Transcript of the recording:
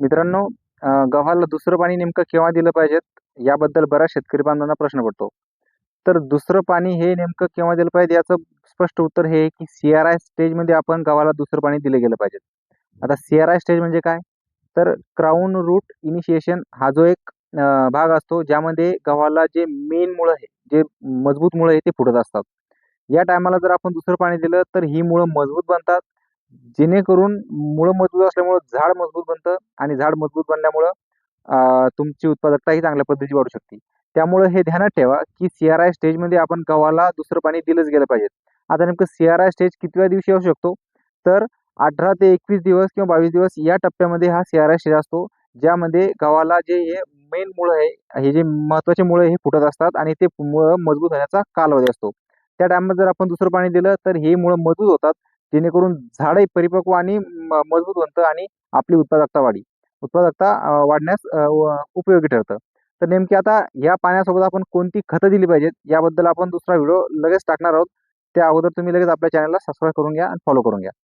मित्रांनो गव्हाला दुसरं पाणी नेमकं केव्हा दिलं पाहिजेत? याबद्दल बऱ्याच शेतकरी बांधवांना प्रश्न पडतो. तर दुसरं पाणी हे नेमकं केव्हा दिलं पाहिजे? याचं स्पष्ट उत्तर हे आहे की सी आर आय स्टेजमध्ये आपण गव्हाला दुसरं पाणी दिलं गेलं पाहिजे. आता सी आर आय स्टेज म्हणजे काय? तर क्राऊन रूट इनिशिएशन हा जो एक भाग असतो ज्यामध्ये गव्हाला जे मेन मुळं आहे जे मजबूत मुळं आहे ते फुटत असतात. या टायमाला जर आपण दुसरं पाणी दिलं तर ही मुळं मजबूत बनतात. जेणेकरून मुळं मजबूत असल्यामुळं झाड मजबूत बनतं आणि झाड मजबूत बनल्यामुळं तुमची उत्पादकता ही चांगल्या पद्धतीची वाढू शकते. त्यामुळं हे ध्यानात ठेवा की सी आर आय स्टेजमध्ये आपण गव्हाला दुसरं पाणी दिलंच गेलं पाहिजे आता नेमकं सी आर आय स्टेज कितव्या दिवशी येऊ शकतो? तर अठरा ते एकवीस दिवस किंवा बावीस दिवस या टप्प्यामध्ये हा सी आर आय स्टेज असतो ज्यामध्ये गव्हाला जे हे मेन मुळं आहे हे जे महत्त्वाचे मुळं हे फुटत असतात आणि ते मुळं मजबूत होण्याचा कालावधी असतो. त्या टायमात जर आपण दुसरं पाणी दिलं तर हे मुळं मजबूत होतात जेणेकरून झाडही परिपक्व आणि म- मजबूत बनतं आणि आपली उत्पादकता वाढी. उत्पादकता वाढण्यास उपयोगी ठरतं. तर नेमकी आता या पाण्यासोबत आपण कोणती खतं दिली पाहिजेत याबद्दल आपण दुसरा व्हिडिओ लगेच टाकणार आहोत. त्या अगोदर तुम्ही लगेच आपल्या चॅनलला सबस्क्राईब करून घ्या आणि फॉलो करून घ्या.